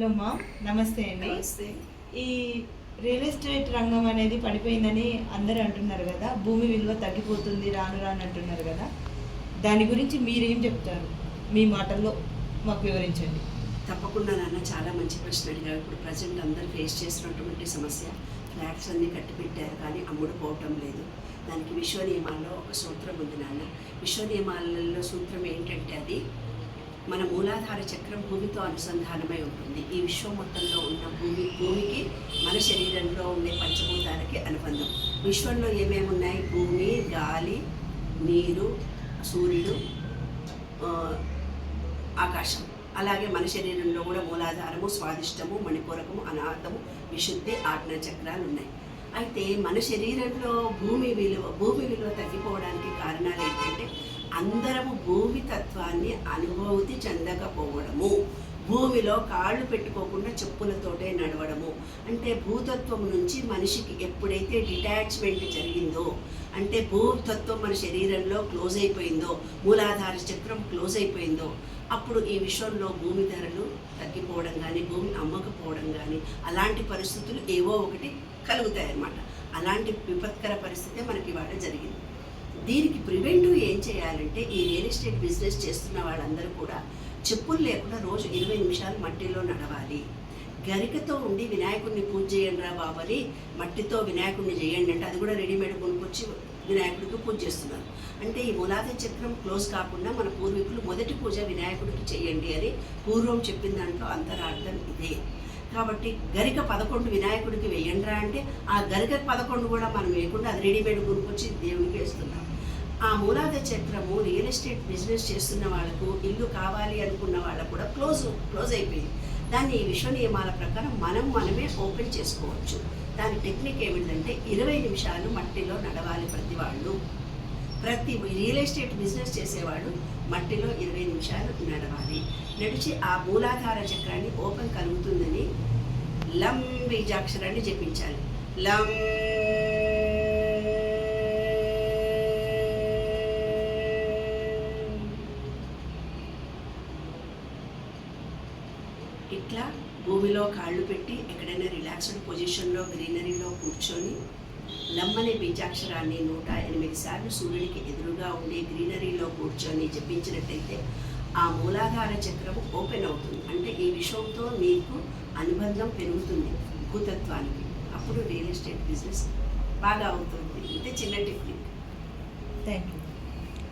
Hello మా నమస్తే అండి. నమస్తే. ఈ రియల్ ఎస్టేట్ రంగం అనేది పడిపోయిందని అందరూ అంటున్నారు కదా భూమి విలువ తగ్గిపోతుంది రాను రాను అంటున్నారు కదా. దాని గురించి మీరేం చెప్తారు? మీ మాటల్లో మాకు వివరించండి. తప్పకుండా నాన్న చాలా మంచి ప్రశ్న అడిగారు. ఇప్పుడు ప్రజెంట్ అందరూ ఫేస్ చేసినటువంటి సమస్య ఫ్లాట్స్ అన్నీ కట్టిపెట్టారు కానీ అమ్ముడు పోవటం లేదు. దానికి విశ్వ నియమాల్లో ఒక సూత్రం ఉంది నాన్న. విశ్వ నియమాలలో సూత్రం ఏంటంటే అది మన మూలాధార చక్రం భూమితో అనుసంధానమై ఉంటుంది. ఈ విశ్వం మొత్తంలో ఉన్న భూమి భూమికి మన శరీరంలో ఉండే పంచభూతాలకి అనుబంధం. విశ్వంలో ఏమేమి ఉన్నాయి భూమి గాలి నీరు సూర్యుడు ఆకాశం. అలాగే మన శరీరంలో కూడా మూలాధారము స్వాదిష్టము మణిపూరకము అనాథము విశుద్ధి ఆజ్ఞ చక్రాలు ఉన్నాయి. అయితే మన శరీరంలో భూమి విలువ భూమి విలువ తగ్గిపోవడానికి కారణాలు ఏంటంటే అందరము భూమి తత్వాన్ని అనుభూతి చెందకపోవడము. భూమిలో కాళ్ళు పెట్టుకోకుండా చెప్పులతోటే నడవడము. అంటే భూతత్వం నుంచి మనిషికి ఎప్పుడైతే డిటాచ్మెంట్ జరిగిందో అంటే భూతత్వం మన శరీరంలో క్లోజ్ అయిపోయిందో మూలాధార చక్రం క్లోజ్ అయిపోయిందో అప్పుడు ఈ విషయంలో భూమి ధరలు తగ్గిపోవడం కానీ భూమి అమ్మకపోవడం కానీ అలాంటి పరిస్థితులు ఏవో ఒకటి కలుగుతాయి అన్నమాట అలాంటి విపత్కర పరిస్థితే మనకి ఇవాళ జరిగింది. దీనికి ప్రివెంటివ్ ఏం చేయాలంటే ఈ రియల్ ఎస్టేట్ బిజినెస్ చేస్తున్న వాళ్ళందరూ కూడా చెప్పులు లేకుండా రోజు ఇరవై నిమిషాలు మట్టిలో నడవాలి. గరికతో ఉండి వినాయకుడిని పూజ చేయండి రా బాబని మట్టితో వినాయకుడిని చేయండి అంటే అది కూడా రెడీమేడ్ కొనుక్కొచ్చి వినాయకుడికి పూజ చేస్తున్నారు. అంటే ఈ మూలాద చక్రం క్లోజ్ కాకుండా మన పూర్వీకులు మొదటి పూజ వినాయకుడికి చేయండి అని పూర్వం చెప్పిన దాంట్లో అంతరార్థం ఇదే. కాబట్టి గరిక పదకొండు వినాయకుడికి వేయండిరా అంటే ఆ గరిక పదకొండు కూడా మనం వేయకుండా అది రెడీమేడ్ కొనుక్కొచ్చి దేవుడికి వేస్తున్నాం. ఆ మూలాద చక్రము రియల్ ఎస్టేట్ బిజినెస్ చేస్తున్న వాళ్ళకు ఇల్లు కావాలి అనుకున్న వాళ్ళకు కూడా క్లోజ్ క్లోజ్ అయిపోయింది. దాన్ని ఈ విశ్వ నియమాల ప్రకారం మనం మనమే ఓపెన్ చేసుకోవచ్చు. దాని టెక్నిక్ ఏమిటంటే ఇరవై నిమిషాలు మట్టిలో నడవాలి ప్రతి వాళ్ళు. ప్రతి రియల్ ఎస్టేట్ బిజినెస్ చేసేవాడు మట్టిలో ఇరవై నిమిషాలు నడవాలి. నడిచి ఆ మూలాధార చక్రాన్ని ఓపెన్ కలుగుతుందని లం బీజాక్షరాన్ని జపించాలి. లం ఇట్లా భూమిలో కాళ్ళు పెట్టి ఎక్కడైనా రిలాక్స్డ్ పొజిషన్లో గ్రీనరీలో కూర్చొని లమ్మనే బీజాక్షరాన్ని నూట ఎనిమిది సార్లు సూర్యుడికి ఎదురుగా ఉండే గ్రీనరీలో కూర్చొని జపించినట్టయితే ఆ మూలాధార చక్రం ఓపెన్ అవుతుంది. అంటే ఈ విషయంతో నీకు అనుబంధం పెరుగుతుంది భూతత్వానికి. అప్పుడు రియల్ ఎస్టేట్ బిజినెస్ బాగా అవుతుంది. ఇంతే చిన్న టెక్నిక్. Thank you